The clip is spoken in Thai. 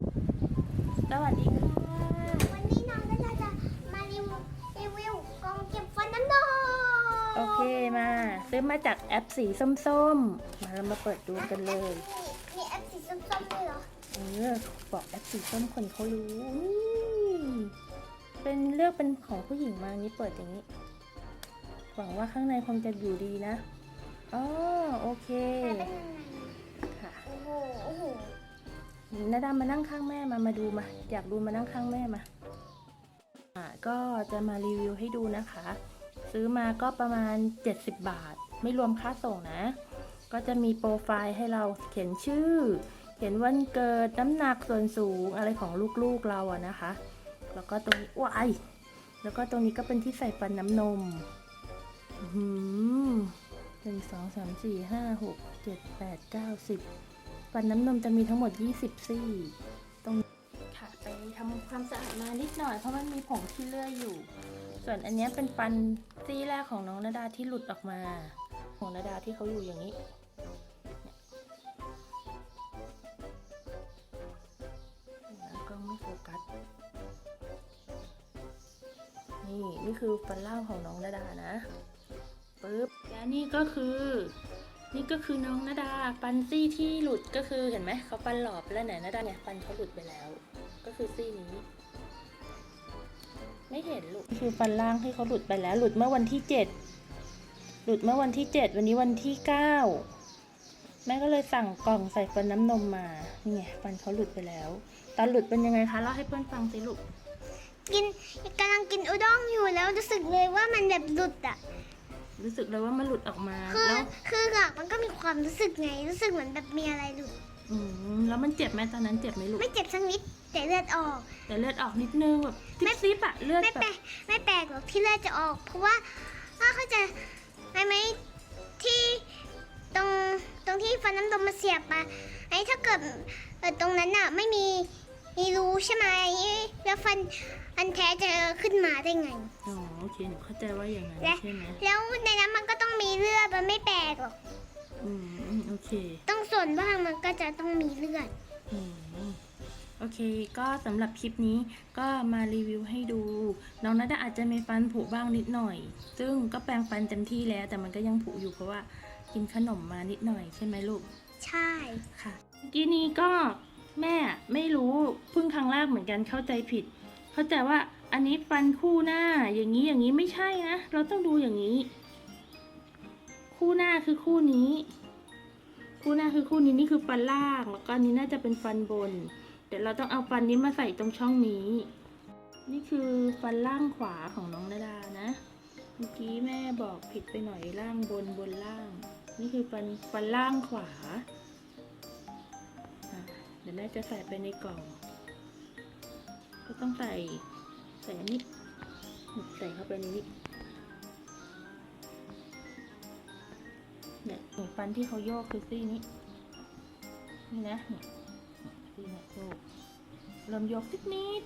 สวัสดีค่ะ วันนี้น้องก็จะมารีวิวรีวิวกล่องเก็บฟันน้ำนมโอเคมา ซื้อมาจากแอปสีส้มๆ มาเรามาเปิดดูกันเลย มีแอปสีส้มๆด้วยเหรอ เออ บอกแอปสีส้มคนเขารู้นี่เป็นเลือกเป็นของผู้หญิงมานี้เปิดอย่างนี้ หวังว่าข้างในคงจะอยู่ดีนะ อ๋อ โอเคแต่เป็นยังไง นาดามานั่งข้างแม่มา มาดูมา อยากดูมานั่งข้างแม่มาอ่าก็จะมารีวิวให้ดูนะคะ ซื้อมาก็ประมาณ 70 บาท ไม่รวมค่าส่งนะ ก็จะมีโปรไฟล์ให้เราเขียนชื่อ เขียนวันเกิดน้ำหนักส่วนสูงอะไรของลูกๆเราอะนะคะ แล้วก็ตรงนี้ว้ายแล้วก็ตรงนี้ก็เป็นที่ใส่ฟันน้ำนมหืมหนึ่งสองสามสี่ห้าหกเจ็ดแปดเก้าสิบ ฟันน้ำนมจะมีทั้งหมด 20 ซี่ ตรงค่ะไปทำความสะอาดมานิดหน่อยเพราะมันมีผงที่เลื่อยอยู่ ส่วนอันนี้เป็นฟันซี่แรกของน้องนาดาที่หลุดออกมา ของนาดาที่เขาอยู่อย่างนี้แล้วก็ไม่โฟกัส นี่นี่คือฟันล่างของน้องนาดานะปึ๊บและนี่ก็คือ นี่ก็คือน้องนาดาฟันซี่ที่หลุดก็คือเห็นไหมเขาฟันหลอบแล้วเนี่ยนาดาเนี่ยฟันเขาหลุดไปแล้ว ก็คือซี่นี้ ไม่เห็นลูกคือฟันล่างที่เขาหลุดไปแล้ว หลุดเมื่อวันที่เจ็ดหลุดเมื่อวันที่เจ็ดวันนี้วันที่เก้าแม่ก็เลยสั่งกล่องใส่ฟันน้ำนมมานี่ไงฟันเขาหลุดไปแล้ว ตอนหลุดเป็นยังไงคะเล่าให้เพื่อนฟังสิลูกกินกำลังกินอุด้งอยู่แล้วรู้สึกเลยว่ามันแบบหลุดอะ รู้สึกเลยว่ามันหลุดออกมาคือแล้วคือหลักมันก็มีความรู้สึกไง รู้สึกเหมือนแบบมีอะไรหลุดอืมแล้วมันเจ็บไหมตอนนั้นเจ็บไหมลูกไม่เจ็บสักนิดแต่เลือดออก แต่เลือดออกนิดนึงแบบซิบซิบๆอะเลือดไม่แบแปลบกไม่แปลกหรอกที่เลือดจะออก เพราะว่าว่าเขาใจะไหมไหมที่ตรงตรงที่ฟันน้ำนมมาเสียบมาไอ้ถ้าเกิดเออตรงนั้นน่ะไม่มีมีรูใช่ไหมแล้วฟัน อันแท้จะขึ้นมาได้ไง อ๋อโอเคหนูเข้าใจว่าอย่างนั้นและใช่ไหมแล้วในนั้นมันก็ต้องมีเลือดมันไม่แปลกหรอกอืมโอเค ต้องส่วนบ้างมันก็จะต้องมีเลือด อืมโอเค ก็สำหรับคลิปนี้ก็มารีวิวให้ดู น้องนัดาอาจจะมีฟันผุบ้างนิดหน่อย ซึ่งก็แปรงฟันเต็มที่แล้ว แต่มันก็ยังผุอยู่เพราะว่ากินขนมมานิดหน่อยใช่ไหมลูก ใช่ ค่ะเมื่อกี้นี้ก็แม่ไม่รู้เพิ่งครั้งแรกเหมือนกันเข้าใจผิด เข้าใจว่าอันนี้ฟันคู่หน้าอย่างนี้อย่างนี้ไม่ใช่นะ เราต้องดูอย่างนี้ คู่หน้าคือคู่นี้ คู่หน้าคือคู่นี้นี่คือฟันล่างแล้วก็นี้น่าจะเป็นฟันบน เดี๋ยวเราต้องเอาฟันนี้มาใส่ตรงช่องนี้ นี่คือฟันล่างขวาของน้องนาดานะเมื่อกี้แม่บอกผิดไปหน่อยล่างบนบนล่าง นี่คือฟันฟันล่างขวาเดี๋ยวแม่จะใส่ไปในกล่อง ก็ต้องใส่ใส่อันนี้ใส่เข้าไปในนี้เนี่ยฟันที่เขาโยกคือซี่นี้นี่นะนี่ซี่นะโยกเริ่มโยกนิดนิด